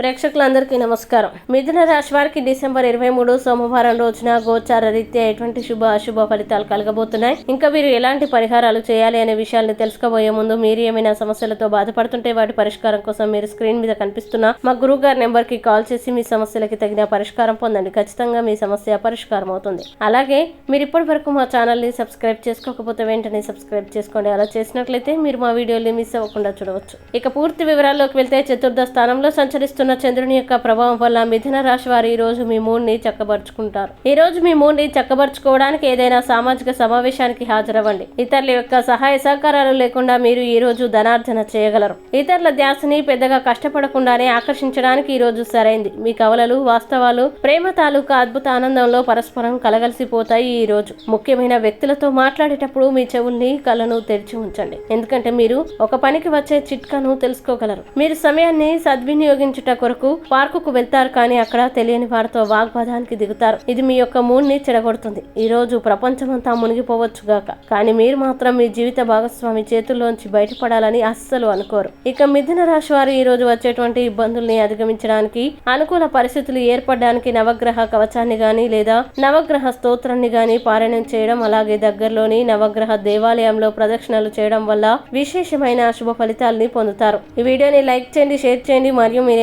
ప్రేక్షకులందరికీ నమస్కారం. మిథున రాశి వారికి డిసెంబర్ ఇరవై మూడు సోమవారం రోజున గోచార రీత్యా ఎటువంటి శుభ అశుభ ఫలితాలు కలగబోతున్నాయి? ఇంకా మీరు ఎలాంటి పరిహారాలు చేయాలి అనే విషయాల్ని తెలుసుకోబోయే ముందు మీరు ఏమైనా సమస్యలతో బాధపడుతుంటే వాటి పరిష్కారం కోసం మీరు స్క్రీన్ మీద కనిపిస్తున్న మా గురువు గారి నెంబర్కి కాల్ చేసి మీ సమస్యలకి తగిన పరిష్కారం పొందండి. ఖచ్చితంగా మీ సమస్య పరిష్కారం అవుతుంది అలాగే మీరు ఇప్పటి వరకు మా ఛానల్ని సబ్స్క్రైబ్ చేసుకోకపోతే వెంటనే సబ్స్క్రైబ్ చేసుకోండి. అలా చేసినట్లయితే మీరు మా వీడియోని మిస్ అవ్వకుండా చూడవచ్చు. ఇక పూర్తి వివరాల్లోకి వెళ్తే చతుర్థ స్థానంలో సంచరిస్తున్న చంద్రుని యొక్క ప్రభావం వల్ల మిథున రాశి వారు ఈ రోజు మీ మూడ్ని చక్కబరుచుకుంటారు. ఈ రోజు మీ మూడ్ని చక్కబరుచుకోవడానికి ఏదైనా సామాజిక సమావేశానికి హాజరవ్వండి. ఇతరుల యొక్క సహాయ సహకారాలు లేకుండా మీరు ఈ రోజు ధనార్జన చేయగలరు. ఇతరుల ధ్యాసని పెద్దగా కష్టపడకుండానే ఆకర్షించడానికి ఈ రోజు సరైంది. మీ కవలలు వాస్తవాలు ప్రేమ తాలూకా అద్భుత ఆనందంలో పరస్పరం కలగలిసిపోతాయి ఈ రోజు. ముఖ్యమైన వ్యక్తులతో మాట్లాడేటప్పుడు మీ చెవుల్ని కళ్ళను తెరిచి ఉంచండి. ఎందుకంటే మీరు ఒక పనికి వచ్చే చిట్కాను తెలుసుకోగలరు. మీరు సమయాన్ని సద్వినియోగించుట కొరకు పార్కుకు వెళ్తారు కానీ అక్కడ తెలియని వారితో వాగ్వాదానికి దిగుతారు. ఇది మీ యొక్క మూడ్ని చెడగొడుతుంది. ఈ రోజు ప్రపంచమంతా మునిగిపోవచ్చు గాక. కానీ మీరు మాత్రం మీ జీవిత భాగస్వామి చేతుల్లోంచి బయటపడాలని అస్సలు అనుకోరు. ఇక మిథున రాశి వారు ఈ రోజు వచ్చేటువంటి ఇబ్బందుల్ని అధిగమించడానికి అనుకూల పరిస్థితులు ఏర్పడడానికి నవగ్రహ కవచాన్ని గాని లేదా నవగ్రహ స్తోత్రాన్ని గాని పారాయణం చేయడం అలాగే దగ్గరలోని నవగ్రహ దేవాలయంలో ప్రదక్షిణలు చేయడం వల్ల విశేషమైన శుభ ఫలితాలని పొందుతారు. ఈ వీడియోని లైక్ చేయండి షేర్ చేయండి. మరియు మీరు